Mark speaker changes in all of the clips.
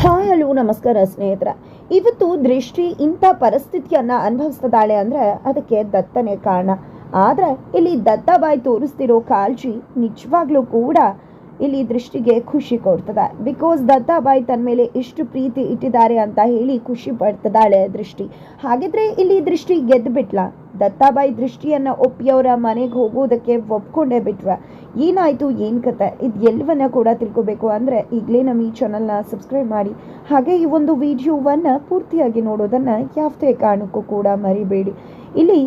Speaker 1: Hi hello ನಮಸ್ಕಾರ ಸ್ನೇಹಿತರ. ಇವತ್ತು ದೃಷ್ಟಿ ಇಂಥ ಪರಿಸ್ಥಿತಿಯನ್ನ ಅನುಭವಿಸ್ತಿದ್ದಾಳೆ ಅಂದ್ರೆ ಅದಕ್ಕೆ ದತ್ತನೇ ಕಾರಣ. ಆದರೆ ಇಲ್ಲಿ ದತ್ತಬಾಯಿ ತೋರಿಸ್ತಿರೋ ಕಾಳಜಿ ನಿಜವಾಗ್ಲೂ ಕೂಡ ಇಲ್ಲಿ ದೃಷ್ಟಿಗೆ ಖುಷಿ ಕೊಡ್ತದೆ. ಬಿಕಾಸ್ ದತ್ತಾಬಾಯಿ ತನ್ನ ಮೇಲೆ ಎಷ್ಟು ಪ್ರೀತಿ ಇಟ್ಟಿದ್ದಾರೆ ಅಂತ ಹೇಳಿ ಖುಷಿ ಪಡ್ತಿದ್ದಾಳೆ ದೃಷ್ಟಿ. ಹಾಗಿದ್ರೆ ಇಲ್ಲಿ ದೃಷ್ಟಿ ಗೆದ್ದು ಬಿಟ್ಲ ದತ್ತಾಬಾಯಿ ದೃಷ್ಟಿಯನ್ನ ಒಪ್ಪಿ ಅವರ ಮನೆಗೆ ಹೋಗೋದಕ್ಕೆ ಒಪ್ಕೊಂಡೇ ಬಿಟ್ರ. ಏನಾಯ್ತು, ಏನು ಕತೆ? ಇದು ಎಲ್ಲವನ್ನ ಕೂಡ ತಿಳ್ಕೊಬೇಕು ಅಂದ್ರೆ ಈಗಲೇ ನಮ್ಮ ಈ ಚಾನಲ್ನ ಸಬ್ಸ್ಕ್ರೈಬ್ ಮಾಡಿ. ಹಾಗೆ ಈ ಒಂದು ವಿಡಿಯೋವನ್ನ ಪೂರ್ತಿಯಾಗಿ ನೋಡೋದನ್ನ ಯಾವುದೇ ಕಾರಣಕ್ಕೂ ಕೂಡ ಮರಿಬೇಡಿ. ಇಲ್ಲಿ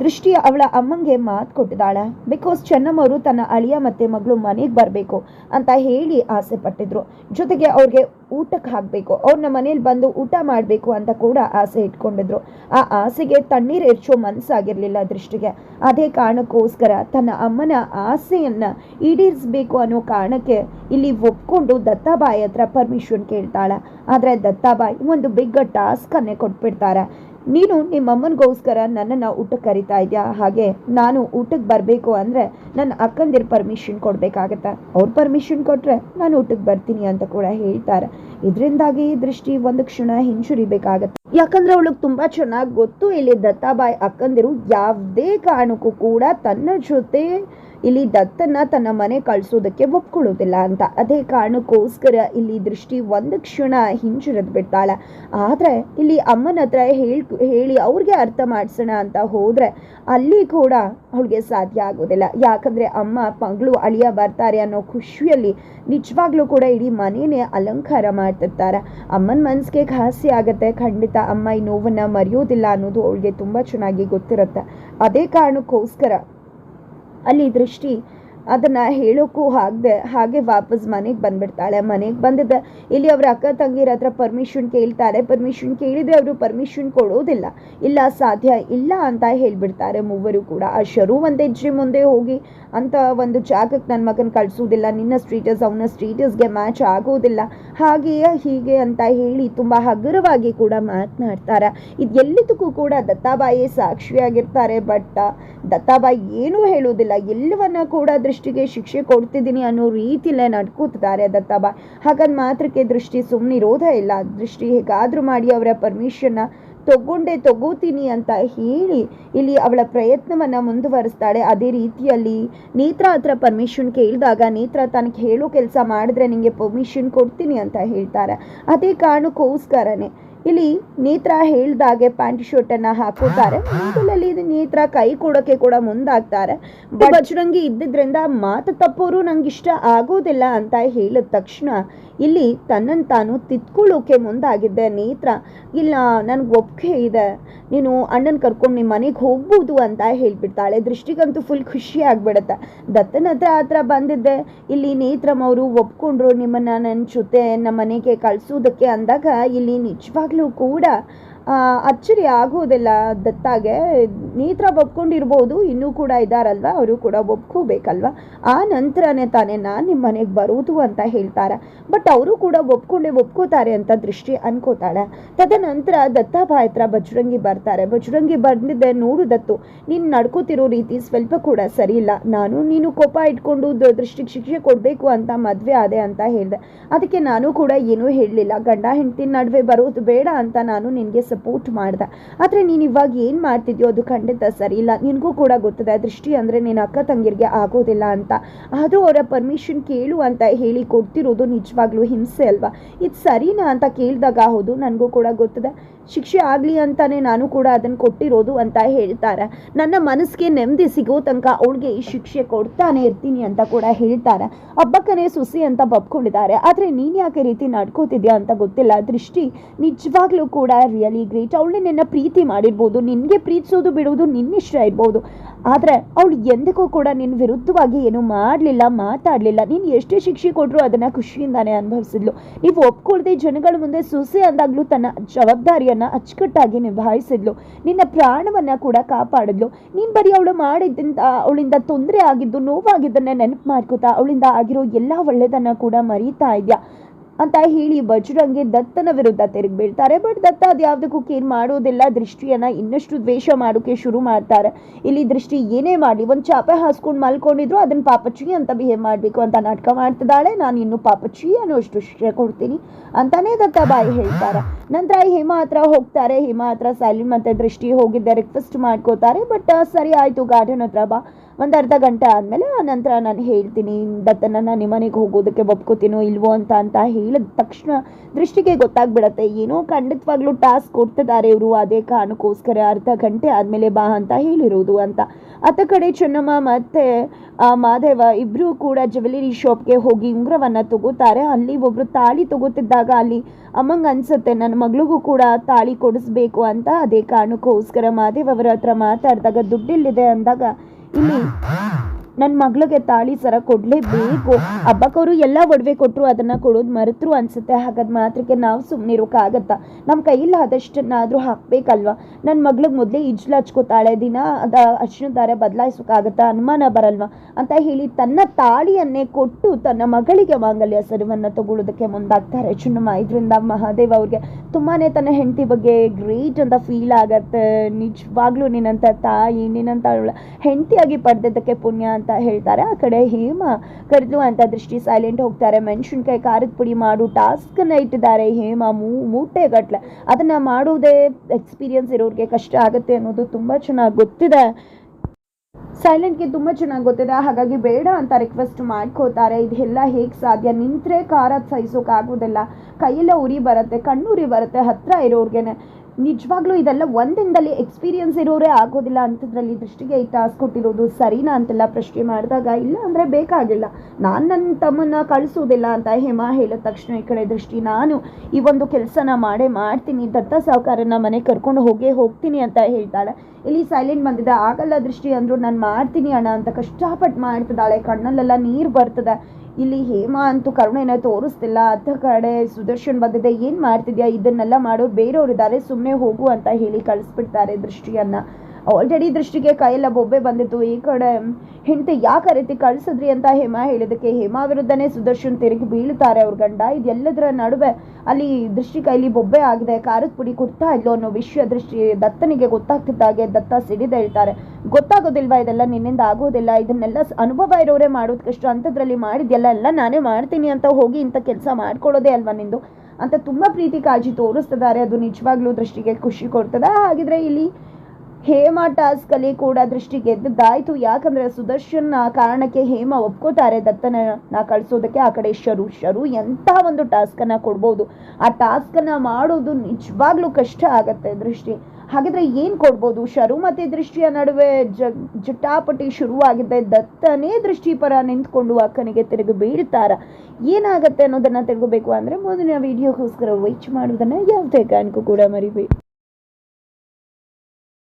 Speaker 1: ದೃಷ್ಟಿ ಅವಳ ಅಮ್ಮಂಗೆ ಮಾತು ಕೊಟ್ಟಿದ್ದಾಳೆ. ಬಿಕಾಸ್ ಚೆನ್ನಮ್ಮವರು ತನ್ನ ಅಳಿಯ ಮತ್ತೆ ಮಗಳು ಮನೆಗೆ ಬರಬೇಕು ಅಂತ ಹೇಳಿ ಆಸೆ ಪಟ್ಟಿದ್ರು. ಜೊತೆಗೆ ಅವ್ರಿಗೆ ಊಟಕ್ಕೆ ಹಾಕಬೇಕು. ಅವ್ರನ್ನ ಮನೇಲಿ ಬಂದು ಊಟ ಮಾಡಬೇಕು ಅಂತ ಕೂಡ ಆಸೆ ಇಟ್ಕೊಂಡಿದ್ರು. ಆ ಆಸೆಗೆ ತಣ್ಣೀರು ಎರಚೋ ಮನಸ್ಸಾಗಿರಲಿಲ್ಲ ದೃಷ್ಟಿಗೆ. ಅದೇ ಕಾರಣಕ್ಕೋಸ್ಕರ ತನ್ನ ಅಮ್ಮನ ಆಸೆಯನ್ನ ಈಡೇರಿಸಬೇಕು ಅನ್ನೋ ಕಾರಣಕ್ಕೆ ಇಲ್ಲಿ ಒಪ್ಕೊಂಡು ದತ್ತಾಬಾಯಿ ಹತ್ರ ಪರ್ಮಿಷನ್ ಕೇಳ್ತಾಳೆ. ಆದರೆ ದತ್ತಾಬಾಯಿ ಒಂದು ಬಿಗ್ಗ ಟಾಸ್ಕನ್ನೇ ಕೊಟ್ಬಿಡ್ತಾರೆ. ನೀನು ನಿಮ್ಮ ಅಮ್ಮನಿಗೋಸ್ಕರ ನನ್ನನ್ನು ಊಟಕ್ಕೆ ಕರಿತಾ ಇದೆಯಾ? ಹಾಗೆ ನಾನು ಊಟಕ್ಕೆ ಬರಬೇಕು ಅಂದರೆ ನನ್ನ ಅಕ್ಕಂದಿರ ಪರ್ಮಿಷನ್ ಕೊಡಬೇಕಾಗತ್ತೆ? ಅವ್ರ ಪರ್ಮಿಷನ್ ಕೊಟ್ಟರೆ ನಾನು ಊಟಕ್ಕೆ ಬರ್ತೀನಿ ಅಂತ ಕೂಡ ಹೇಳ್ತಾರೆ. ಇದರಿಂದಾಗಿ ದೃಷ್ಟಿ ಒಂದು ಕ್ಷಣ ಹಿಂಜುರಿಬೇಕಾಗತ್ತೆ? ಯಾಕಂದ್ರೆ ಅವಳಿಗೆ ತುಂಬಾ ಚೆನ್ನಾಗಿ ಗೊತ್ತು, ಇಲ್ಲಿ ದತ್ತಾಬಾಯಿ ಅಕ್ಕಂದಿರು ಯಾವುದೇ ಕಾರಣಕ್ಕೂ ಕೂಡ ತನ್ನ ಜೊತೆ ಇಲ್ಲಿ ದತ್ತನ್ನ ತನ್ನ ಮನೆ ಕಳಿಸೋದಕ್ಕೆ ಒಪ್ಕೊಳ್ಳೋದಿಲ್ಲ ಅಂತ. ಅದೇ ಕಾರಣಕ್ಕೋಸ್ಕರ ಇಲ್ಲಿ ದೃಷ್ಟಿ ಒಂದು ಕ್ಷಣ ಹಿಂಜರಿದ್ ಬಿಡ್ತಾಳೆ. ಆದ್ರೆ ಇಲ್ಲಿ ಅಮ್ಮನ ಹತ್ರ ಹೇಳ್, ಹೇಳಿ ಅವ್ರಿಗೆ ಅರ್ಥ ಮಾಡಿಸೋಣ ಅಂತ ಹೋದರೆ ಅಲ್ಲಿ ಕೂಡ ಅವಳಿಗೆ ಸಾಧ್ಯ ಆಗೋದಿಲ್ಲ. ಯಾಕಂದ್ರೆ ಅಮ್ಮ, ಮಗಳು ಅಳಿಯ ಬರ್ತಾರೆ ಅನ್ನೋ ಖುಷಿಯಲ್ಲಿ ನಿಜವಾಗ್ಲೂ ಕೂಡ ಇಡೀ ಮನೇನೆ ಅಲಂಕಾರ ಮಾಡ್ತಿರ್ತಾರೆ. ಅಮ್ಮನ ಮನಸ್ಸಿಗೆ ಘಾಸಿ ಆಗತ್ತೆ, ಖಂಡಿತ. ಅಮ್ಮ ಈ ನೋವನ್ನ ಮರೆಯೋದಿಲ್ಲ ಅನ್ನೋದು ಅವಳಿಗೆ ತುಂಬಾ ಚೆನ್ನಾಗಿ ಗೊತ್ತಿರುತ್ತೆ. ಅದೇ ಕಾರಣಕ್ಕೋಸ್ಕರ ಅಲ್ಲಿ ದೃಷ್ಟಿ ಅದನ್ನ ಹೇಳೋಕ್ಕೂ ಆಗದೆ ಹಾಗೆ ವಾಪಸ್ ಮನೆಗೆ ಬಂದ್ಬಿಡ್ತಾಳೆ. ಮನೆಗೆ ಬಂದಿದ್ದ ಇಲ್ಲಿ ಅವ್ರ ಅಕ್ಕ ತಂಗಿರ ಹತ್ರ ಪರ್ಮಿಷನ್ ಕೇಳ್ತಾರೆ. ಪರ್ಮಿಷನ್ ಕೇಳಿದ್ರೆ ಅವರು ಪರ್ಮಿಷನ್ ಕೊಡೋದಿಲ್ಲ. ಇಲ್ಲ, ಸಾಧ್ಯ ಇಲ್ಲ ಅಂತ ಹೇಳ್ಬಿಡ್ತಾರೆ ಮೂವರು ಕೂಡ. ಆ ಶರು ಒಂದು ಹೆಜ್ಜೆ ಮುಂದೆ ಹೋಗಿ ಅಂತ ಒಂದು ಜಾಗಕ್ಕೆ ನನ್ನ ಮಗನ ಕಳಿಸೋದಿಲ್ಲ. ನಿನ್ನ ಸ್ಟೇಟಸ್ ಅವನ ಸ್ಟೇಟಸ್ಗೆ ಮ್ಯಾಚ್ ಆಗೋದಿಲ್ಲ. ಹಾಗೆಯೇ ಹೀಗೆ ಅಂತ ಹೇಳಿ ತುಂಬ ಹಗುರವಾಗಿ ಕೂಡ ಮಾತನಾಡ್ತಾರೆ. ಇದು ಎಲ್ಲದಕ್ಕೂ ಕೂಡ ದತ್ತಾಬಾಯಿ ಸಾಕ್ಷಿಯಾಗಿರ್ತಾರೆ. ಬಟ್ ದತ್ತಾಬಾಯಿ ಏನೂ ಹೇಳೋದಿಲ್ಲ. ಎಲ್ಲವನ್ನ ಕೂಡ ದೃಷ್ಟಿಗೆ ಶಿಕ್ಷೆ ಕೊಡ್ತಿದ್ದೀನಿ ಅನ್ನೋ ರೀತಿಲೇ ನಡ್ಕೋತಿದ್ದಾರೆ ದತ್ತಾಬಾಯಿ ಹಾಗಂದ್ ಮಾತ್ರಕ್ಕೆ ದೃಷ್ಟಿ ಸುಮ್ಮನಿರೋಧ ಇಲ್ಲ. ದೃಷ್ಟಿ ಹೇಗಾದ್ರೂ ಮಾಡಿ ಅವರ ಪರ್ಮಿಷನ್ನ ತಗೊಂಡೇ ತಗೋತೀನಿ ಅಂತ ಹೇಳಿ ಇಲ್ಲಿ ಅವಳ ಪ್ರಯತ್ನವನ್ನ ಮುಂದುವರಿಸ್ತಾಳೆ. ಅದೇ ರೀತಿಯಲ್ಲಿ ನೇತ್ರ ಹತ್ರ ಪರ್ಮಿಷನ್ ಕೇಳಿದಾಗ ನೇತ್ರ ತನಗೆ ಹೇಳೋ ಕೆಲಸ ಮಾಡಿದ್ರೆ ನಿಂಗೆ ಪರ್ಮಿಷನ್ ಕೊಡ್ತೀನಿ ಅಂತ ಹೇಳ್ತಾರೆ. ಅದೇ ಕಾರಣಕ್ಕೋಸ್ಕರನೇ. ಇಲ್ಲಿ ನೇತ್ರ ಹೇಳ್ದಾಗೆ ಪ್ಯಾಂಟ್ ಶರ್ಟ್ ಅನ್ನ ಹಾಕುತ್ತಾರೆ. ಮುಂದಲಲ್ಲಿ ಇದು ನೇತ್ರ ಕೈ ಕೊಡೋಕೆ ಕೂಡ ಮುಂದಾಗ್ತಾರೆ. ಬಜರಂಗಿ ಇದ್ದಿದ್ರಿಂದ ಮಾತು ತಪ್ಪೋರು ನಂಗೆ ಇಷ್ಟ ಆಗೋದಿಲ್ಲ ಅಂತ ಹೇಳಿದ ತಕ್ಷಣ ಇಲ್ಲಿ ತನ್ನನ್ನು ತಾನು ತಿದ್ಕೊಳ್ಳೋಕೆ ಮುಂದಾಗಿದ್ದೆ, ನೇತ್ರ, ಇಲ್ಲ, ನನಗೆ ಒಪ್ಪಿಗೆ ಇದೆ. ನೀನು ಅಣ್ಣನ ಕರ್ಕೊಂಡು ನಿಮ್ಮ ಮನೆಗೆ ಹೋಗ್ಬೋದು ಅಂತ ಹೇಳ್ಬಿಡ್ತಾಳೆ. ದೃಷ್ಟಿಗಂತೂ ಫುಲ್ ಖುಷಿ ಆಗಿಬಿಡುತ್ತೆ. ದತ್ತನ ಹತ್ರ ಹತ್ರ ಬಂದಿದ್ದೆ. ಇಲ್ಲಿ ನೇತ್ರಮ್ ಅವರು ಒಪ್ಕೊಂಡ್ರು ನಿಮ್ಮನ್ನು ನನ್ನ ಜೊತೆ ನಮ್ಮ ಮನೆಗೆ ಕಳಿಸೋದಕ್ಕೆ ಅಂದಾಗ ಇಲ್ಲಿ ನಿಜವಾಗ್ಲೂ ಕೂಡ ಅಚ್ಚರಿ ಆಗುವುದಿಲ್ಲ ದತ್ತಾಗೆ. ನೀತ್ರ ಒಪ್ಕೊಂಡಿರ್ಬೋದು ಇನ್ನೂ ಕೂಡ ಇದ್ದಾರಲ್ವ ಅವರು ಕೂಡ ಒಪ್ಕೋಬೇಕಲ್ವ ಆ ನಂತರನೇ ತಾನೇ ನಾನು ನಿಮ್ಮ ಮನೆಗೆ ಬರುವುದು ಅಂತ ಹೇಳ್ತಾರೆ. ಬಟ್ ಅವರು ಕೂಡ ಒಪ್ಕೊಂಡೆ ಒಪ್ಕೋತಾರೆ ಅಂತ ದೃಷ್ಟಿ ಅನ್ಕೋತಾಳೆ. ತದನಂತರ ದತ್ತ ಹತ್ರ ಬಜರಂಗಿ ಬರ್ತಾರೆ. ಬಜರಂಗಿ ಬಂದಿದ್ದೆ, ನೋಡು ದತ್ತು, ನೀನು ನಡ್ಕೋತಿರೋ ರೀತಿ ಸ್ವಲ್ಪ ಕೂಡ ಸರಿ ಇಲ್ಲ ನಾನು ನೀನು ಕೋಪ ಇಟ್ಕೊಂಡು ದೃಷ್ಟಿಗೆ ಶಿಕ್ಷೆ ಕೊಡಬೇಕು ಅಂತ ಮದುವೆ ಆದೆ ಅಂತ ಹೇಳಿದೆ. ಅದಕ್ಕೆ ನಾನು ಕೂಡ ಏನೂ ಹೇಳಲಿಲ್ಲ. ಗಂಡ ಹೆಂಡತಿ ನಡುವೆ ಬರೋದು ಬೇಡ ಅಂತ ನಾನು ನಿನಗೆ ಸಪೋರ್ಟ್ ಮಾಡಿದೆ. ಆದರೆ ನೀನು ಇವಾಗ ಏನು ಮಾಡ್ತಿದ್ಯೋ ಅದು ಖಂಡಿತ ಸರಿ ಇಲ್ಲ. ನಿನಗೂ ಕೂಡ ಗೊತ್ತದೆ, ದೃಷ್ಟಿ ಅಂದರೆ ನೀನು ಅಕ್ಕ ತಂಗಿರಿಗೆ ಆಗೋದಿಲ್ಲ ಅಂತ. ಆದರೂ ಅವರ ಪರ್ಮಿಷನ್ ಕೇಳು ಅಂತ ಹೇಳಿ ಕೊಡ್ತಿರೋದು ನಿಜವಾಗ್ಲೂ ಹಿಂಸೆ ಅಲ್ವಾ? ಇದು ಸರಿನಾ ಅಂತ ಕೇಳಿದಾಗ ಹೌದು, ನನಗೂ ಕೂಡ ಗೊತ್ತದೆ. ಶಿಕ್ಷೆ ಆಗಲಿ ಅಂತಾನೆ ನಾನು ಕೂಡ ಅದನ್ನು ಕೊಟ್ಟಿರೋದು ಅಂತ ಹೇಳ್ತಾರೆ. ನನ್ನ ಮನಸ್ಸಿಗೆ ನೆಮ್ಮದಿ ಸಿಗೋ ತನಕ ಅವಳಿಗೆ ಈ ಶಿಕ್ಷೆ ಕೊಡ್ತಾನೆ ಇರ್ತೀನಿ ಅಂತ ಕೂಡ ಹೇಳ್ತಾರೆ. ಹಬ್ಬಕ್ಕನೇ ಸುಸಿ ಅಂತ ಬಬ್ಕೊಂಡಿದ್ದಾರೆ. ಆದರೆ ನೀನು ಯಾಕೆ ರೀತಿ ನಡ್ಕೋತಿದ್ಯಾ ಅಂತ ಗೊತ್ತಿಲ್ಲ. ದೃಷ್ಟಿ ನಿಜವಾಗ್ಲೂ ಕೂಡ ರಿಯಲಿ ಗ್ರೇಟ್. ಅವಳು ನಿನ್ನ ಪ್ರೀತಿ ಮಾಡಿರ್ಬೋದು, ನಿನಗೆ ಪ್ರೀತಿಸೋದು ಬಿಡೋದು ನಿನ್ನಿಷ್ಟ ಇರ್ಬೋದು. ಆದರೆ ಅವಳು ಎಂದಕ್ಕೂ ಕೂಡ ನಿನ್ನ ವಿರುದ್ಧವಾಗಿ ಏನು ಮಾಡಲಿಲ್ಲ, ಮಾತಾಡಲಿಲ್ಲ. ನೀನು ಎಷ್ಟೇ ಶಿಕ್ಷೆ ಕೊಟ್ಟರು ಅದನ್ನು ಖುಷಿಯಿಂದಾನೇ ಅನುಭವಿಸಿದ್ಲು. ನೀವು ಒಪ್ಕೊಳ್ದೆ ಜನಗಳ ಮುಂದೆ ಸುಸೆ ಅಂದಾಗಲೂ ತನ್ನ ಜವಾಬ್ದಾರಿಯನ್ನು ಅಚ್ಚುಕಟ್ಟಾಗಿ ನಿಭಾಯಿಸಿದ್ಲು. ನಿನ್ನ ಪ್ರಾಣವನ್ನು ಕೂಡ ಕಾಪಾಡಿದ್ಲು. ನೀನು ಬರೀ ಅವಳು ಮಾಡಿದ್ದಿಂದ ಅವಳಿಂದ ತೊಂದರೆ ಆಗಿದ್ದು ನೋವಾಗಿದ್ದನ್ನು ನೆನಪು ಮಾಡ್ಕೋತಾ, ಅವಳಿಂದ ಆಗಿರೋ ಎಲ್ಲ ಒಳ್ಳೆಯದನ್ನು ಕೂಡ ಮರೀತಾ ಇದೆಯಾ? ಅಂತ ಹೇಳಿ ಬಜರಂಗಿ ದತ್ತನ ವಿರುದ್ಧ ತಿರುಗಿ ಬೀಳ್ತಾರೆ. ಬಟ್ ದತ್ತ ಅದ್ಯಾವುದಕ್ಕೂ ಕೇರ್ ಮಾಡೋದಿಲ್ಲ. ದೃಷ್ಟಿಯನ್ನ ಇನ್ನಷ್ಟು ದ್ವೇಷ ಮಾಡೋಕೆ ಶುರು ಮಾಡ್ತಾರೆ. ಇಲ್ಲಿ ದೃಷ್ಟಿ ಏನೇ ಮಾಡಿ ಒಂದು ಚಾಪೆ ಹಾಸ್ಕೊಂಡು ಮಲ್ಕೊಂಡಿದ್ರು ಅದನ್ನ ಪಾಪಚ್ಚಿ ಅಂತ ಬಿಹೇವ್ ಮಾಡಬೇಕು ಅಂತ ನಾಟಕ ಮಾಡ್ತಿದ್ದಾಳೆ. ನಾನು ಇನ್ನು ಪಾಪಚ್ಚಿ ಅನ್ನೋಷ್ಟು ಶಿಕ್ಷೆ ಕೊಡ್ತೀನಿ ಅಂತಾನೆ ದತ್ತ ಬಾಯಿ ಹೇಳ್ತಾರೆ. ನಂತರ ಹೇಮಾ ಹತ್ರ ಹೋಗ್ತಾರೆ. ಹೇಮಾ ಹತ್ರ ಸೈಲಿನ್ ಮತ್ತೆ ದೃಷ್ಟಿ ಹೋಗಿದ್ದೆ ರಿಕ್ವೆಸ್ಟ್ ಮಾಡ್ಕೋತಾರೆ. ಬಟ್ ಸರಿ ಆಯ್ತು ಗಾರ್ಡನ್ ಹತ್ರ ಬಾ. ಒಂದು ಅರ್ಧ ಗಂಟೆ ಆದಮೇಲೆ ಆ ನಂತರ ನಾನು ಹೇಳ್ತೀನಿ ದತ್ತನ ನಾನು ನಿಮ್ಮನೆಗೆ ಹೋಗೋದಕ್ಕೆ ಒಪ್ಕೋತೀನೋ ಇಲ್ವೋ ಅಂತ ಅಂತ ಹೇಳಿದ ತಕ್ಷಣ ದೃಷ್ಟಿಗೆ ಗೊತ್ತಾಗ್ಬಿಡತ್ತೆ. ಏನೋ ಖಂಡಿತವಾಗ್ಲೂ ಟಾಸ್ಕ್ ಕೊಡ್ತಿದ್ದಾರೆ ಇವರು ಅದೇ ಕಾರಣಕ್ಕೋಸ್ಕರ ಅರ್ಧ ಗಂಟೆ ಆದಮೇಲೆ ಬಾ ಅಂತ ಹೇಳಿರೋದು ಅಂತ. ಅತ್ತ ಕಡೆ ಚೆನ್ನಮ್ಮ ಮತ್ತೆ ಆ, ಮಾದೇವ ಇಬ್ರು ಕೂಡ ಜ್ಯುವೆಲರಿ ಶಾಪ್ಗೆ ಹೋಗಿ ಉಂಗ್ರವನ್ನ ತಗೋತಾರೆ. ಅಲ್ಲಿ ಒಬ್ರು ತಾಳಿ ತಗೋತಿದ್ದಾಗ ಅಲ್ಲಿ ಅಮ್ಮಂಗೆ ಅನ್ಸುತ್ತೆ ನನ್ನ ಮಗಳಿಗೂ ಕೂಡ ತಾಳಿ ಕೊಡಿಸ್ಬೇಕು ಅಂತ. ಅದೇ ಕಾರಣಕ್ಕೋಸ್ಕರ ಮಾದೇವ್ ಅವರ ಹತ್ರ ಮಾತಾಡಿದಾಗ ದುಡ್ಡಿಲ್ಲಿದೆ ಅಂದಾಗ ಇಲ್ಲಿ ನನ್ನ ಮಗಳಿಗೆ ತಾಳಿ ಸರ ಕೊಡಲೇಬೇಕು. ಹಬ್ಬಕ್ಕವರು ಎಲ್ಲ ಒಡವೆ ಕೊಟ್ಟರು ಅದನ್ನು ಕೊಡೋದು ಮರೆತರು ಅನಿಸುತ್ತೆ. ಹಾಗಾದ ಮಾತ್ರಕ್ಕೆ ನಾವು ಸುಮ್ಮನೆ ಇರೋಕ್ಕಾಗತ್ತಾ ನಮ್ಮ ಕೈಯಲ್ಲಿ ಆದಷ್ಟನ್ನಾದರೂ ಹಾಕಬೇಕಲ್ವಾ? ನನ್ನ ಮಗಳಿಗೆ ಮೊದಲೇ ಇಜ್ಲು ಹಚ್ಕೋತಾಳೆ, ದಿನ ಅದ ಅರ್ಶಿನ ದಾರ ಬದಲಾಯಿಸೋಕ್ಕಾಗತ್ತಾ ಅನುಮಾನ ಬರಲ್ವಾ? ಅಂತ ಹೇಳಿ ತನ್ನ ತಾಳಿಯನ್ನೇ ಕೊಟ್ಟು ತನ್ನ ಮಗಳಿಗೆ ಮಾಂಗಲ್ಯ ಸರವನ್ನು ತಗೊಳ್ಳೋದಕ್ಕೆ ಮುಂದಾಗ್ತಾರೆ. ಚುನ್ನಮ್ಮ ಇದರಿಂದ ಮಹಾದೇವ್ ಅವ್ರಿಗೆ ತುಂಬಾ ತನ್ನ ಹೆಂಡತಿ ಬಗ್ಗೆ ಗ್ರೇಟ್ ಅಂತ ಫೀಲ್ ಆಗತ್ತೆ. ನಿಜವಾಗ್ಲೂ ನಿನ್ನಂಥ ತಾಯಿ, ನಿನ್ನಂಥ ಹೆಂಡತಿಯಾಗಿ ಪಡೆದಿದ್ದಕ್ಕೆ ಪುಣ್ಯ ಅಂತ ಹೇಳ್ತಾರೆ. ಆ ಕಡೆ ಹೇಮ ಕರೆದ್ಲು ಅಂತ ದೃಷ್ಟಿ ಸೈಲೆಂಟ್ ಹೋಗ್ತಾರೆ. ಮೆಣಸಿನ್ಕಾಯಿ ಖಾರದ ಪುಡಿ ಮಾಡು ಟಾಸ್ಕನ್ನ ಇಟ್ಟಿದ್ದಾರೆ ಹೇಮ. ಮೂ, ಮೂಟೆ ಗಟ್ಲೆ. ಅದನ್ನ ಮಾಡೋದೇ ಎಕ್ಸ್ಪೀರಿಯನ್ಸ್ ಇರೋರಿಗೆ ಕಷ್ಟ ಆಗುತ್ತೆ ಅನ್ನೋದು ತುಂಬಾ ಚೆನ್ನಾಗಿ ಗೊತ್ತಿದೆ. ಸೈಲೆಂಟ್ಗೆ ತುಂಬ ಚೆನ್ನಾಗಿ ಗೊತ್ತಿದೆ. ಹಾಗಾಗಿ ಬೇಡ ಅಂತ ರಿಕ್ವೆಸ್ಟ್ ಮಾಡ್ಕೋತಾರೆ. ಇದೆಲ್ಲ ಹೇಗೆ ಸಾಧ್ಯ? ನಿಂತರೆ ಖಾರ ಸಹಿಸೋಕ್ಕಾಗೋದಿಲ್ಲ ಕೈಯೆಲ್ಲ ಉರಿ ಬರುತ್ತೆ, ಕಣ್ಣುರಿ ಬರುತ್ತೆ, ಹತ್ರ ಇರೋರ್ಗೆನೆ. ನಿಜವಾಗ್ಲೂ ಇದೆಲ್ಲ ಒಂದಿನದಲ್ಲಿ ಎಕ್ಸ್ಪೀರಿಯನ್ಸ್ ಇರೋರೇ ಆಗೋದಿಲ್ಲ ಅಂಥದ್ರಲ್ಲಿ ದೃಷ್ಟಿಗೆ ಈ ಟಾಸ್ಕ್ ಕೊಟ್ಟಿರೋದು ಸರಿನಾ ಅಂತೆಲ್ಲ ಪ್ರಶ್ನೆ ಮಾಡಿದಾಗ, ಇಲ್ಲ ಅಂದರೆ ಬೇಕಾಗಿಲ್ಲ. ನಾನು ನನ್ನ ತಮ್ಮನ್ನ ಕಳಿಸೋದಿಲ್ಲ ಅಂತ ಹೇಮಾ ಹೇಳಿದ ತಕ್ಷಣ ಈ ಕಡೆ ದೃಷ್ಟಿ. ನಾನು ಈ ಒಂದು ಕೆಲಸನ ಮಾಡೇ ಮಾಡ್ತೀನಿ, ದತ್ತ ಸಾವುಕಾರನ ಮನೆ ಕರ್ಕೊಂಡು ಹೋಗೇ ಹೋಗ್ತೀನಿ ಅಂತ ಹೇಳ್ತಾಳೆ. ಇಲ್ಲಿ ಸೈಲೆಂಟ್ ಬಂದಿದೆ. ಆಗಲ್ಲ ದೃಷ್ಟಿ ಅಂದ್ರು, ನಾನು ಮಾಡ್ತೀನಿ ಅಣ್ಣ ಅಂತ ಕಷ್ಟಪಟ್ಟು ಮಾಡ್ತಿದ್ದಾಳೆ. ಕಣ್ಣಲ್ಲೆಲ್ಲ ನೀರು ಬರ್ತದೆ. ಇಲ್ಲಿ ಹೇಮಾ ಅಂತೂ ಕರುಣೆನ ತೋರಿಸ್ತಿಲ್ಲ. ಅತ್ತ ಕಡೆ ಸುದರ್ಶನ್ ಬಂದಿದೆ. ಏನು ಮಾಡ್ತಿದ್ಯಾ? ಇದನ್ನೆಲ್ಲ ಮಾಡೋರು ಬೇರೆಯವ್ರು ಇದ್ದಾರೆ ಸುಮ್ಮನೆ ಹೋಗು ಅಂತ ಹೇಳಿ ಕಳಿಸ್ಬಿಡ್ತಾರೆ ದೃಷ್ಟಿಯನ್ನ. ಆಲ್ರೆಡಿ ದೃಷ್ಟಿಗೆ ಕೈಯೆಲ್ಲ, ಬೊಬ್ಬೆ ಬಂದಿತ್ತು. ಈ ಕಡೆ ಹೆಂಡತಿ ಯಾಕೆ ರೀತಿ ಕಳಿಸಿದ್ರಿ ಅಂತ ಹೇಮಾ ಹೇಳಿದಕ್ಕೆ ಹೇಮಾ ವಿರುದ್ಧನೇ ಸುದರ್ಶನ್ ತಿರುಗಿ ಬೀಳ್ತಾರೆ ಅವ್ರ ಗಂಡ. ಇದೆಲ್ಲದರ ನಡುವೆ ಅಲ್ಲಿ ದೃಷ್ಟಿ ಕೈಲಿ ಬೊಬ್ಬೆ ಆಗಿದೆ. ಖಾರದ ಪುಡಿ ಕೊಡ್ತಾ ಇದ್ಲು ಅನ್ನೋ ವಿಷಯ ದೃಷ್ಟಿ ದತ್ತನಿಗೆ ಗೊತ್ತಾಗ್ತಿದ್ದಾಗೆ ದತ್ತ ಸಿಡಿದ ಹೇಳ್ತಾರೆ. ಗೊತ್ತಾಗೋದಿಲ್ವಾ ಇದೆಲ್ಲ? ನಿನ್ನಿಂದ ಆಗೋದಿಲ್ಲ. ಇದನ್ನೆಲ್ಲ ಅನುಭವ ಇರೋರೇ ಮಾಡೋದು ಕಷ್ಟ ಅಂಥದ್ರಲ್ಲಿ ಮಾಡಿದ್ಯಲ್ಲ, ಎಲ್ಲ ನಾನೇ ಮಾಡ್ತೀನಿ ಅಂತ ಹೋಗಿ ಇಂಥ ಕೆಲಸ ಮಾಡ್ಕೊಳ್ಳೋದೇ ಅಲ್ವಾ ನಿಂದು? ಅಂತ ತುಂಬ ಪ್ರೀತಿ ಕಾಳಜಿ ತೋರಿಸ್ತಿದ್ದಾರೆ. ಅದು ನಿಜವಾಗ್ಲೂ ದೃಷ್ಟಿಗೆ ಖುಷಿ ಕೊಡ್ತದೆ. ಹಾಗಿದ್ರೆ ಇಲ್ಲಿ ಹೇಮ ಟಾಸ್ಕ್ ಅಲ್ಲಿ ಕೂಡ ದೃಷ್ಟಿಗೆ ಎದ್ದಾಯ್ತು ಯಾಕಂದ್ರೆ ಸುದರ್ಶನ್ ಕಾರಣಕ್ಕೆ ಹೇಮ ಒಪ್ಕೋತಾರೆ ದತ್ತನ ನಾ ಕಳ್ಸೋದಕ್ಕೆ. ಆ ಕಡೆ ಶರು ಶರು ಎಂಥ ಒಂದು ಟಾಸ್ಕ್ ಅನ್ನ ಕೊಡ್ಬೋದು. ಆ ಟಾಸ್ಕ್ ಅನ್ನ ಮಾಡೋದು ನಿಜವಾಗ್ಲೂ ಕಷ್ಟ ಆಗತ್ತೆ ದೃಷ್ಟಿ. ಹಾಗಿದ್ರೆ ಏನ್ ಕೊಡ್ಬೋದು? ಶರು ಮತ್ತೆ ದೃಷ್ಟಿಯ ನಡುವೆ ಜ, ಜಟಾಪಟಿ ಶುರುವಾಗಿದೆ. ದತ್ತನೇ ದೃಷ್ಟಿ ಪರ ನಿಂತ್ಕೊಂಡು ಅಕ್ಕನಿಗೆ ತಿರುಗಿ ಬೀಳ್ತಾರ? ಏನಾಗತ್ತೆ ಅನ್ನೋದನ್ನ ತಿಳ್ಕೋಬೇಕು ಅಂದ್ರೆ ಮುಂದಿನ ವಿಡಿಯೋಗೋಸ್ಕರ ವೈಚ್ ಮಾಡೋದನ್ನ ಯಾವುದೇ ಕಾರಣಕ್ಕೂ ಕೂಡ ಮರಿಬೇಡಿ.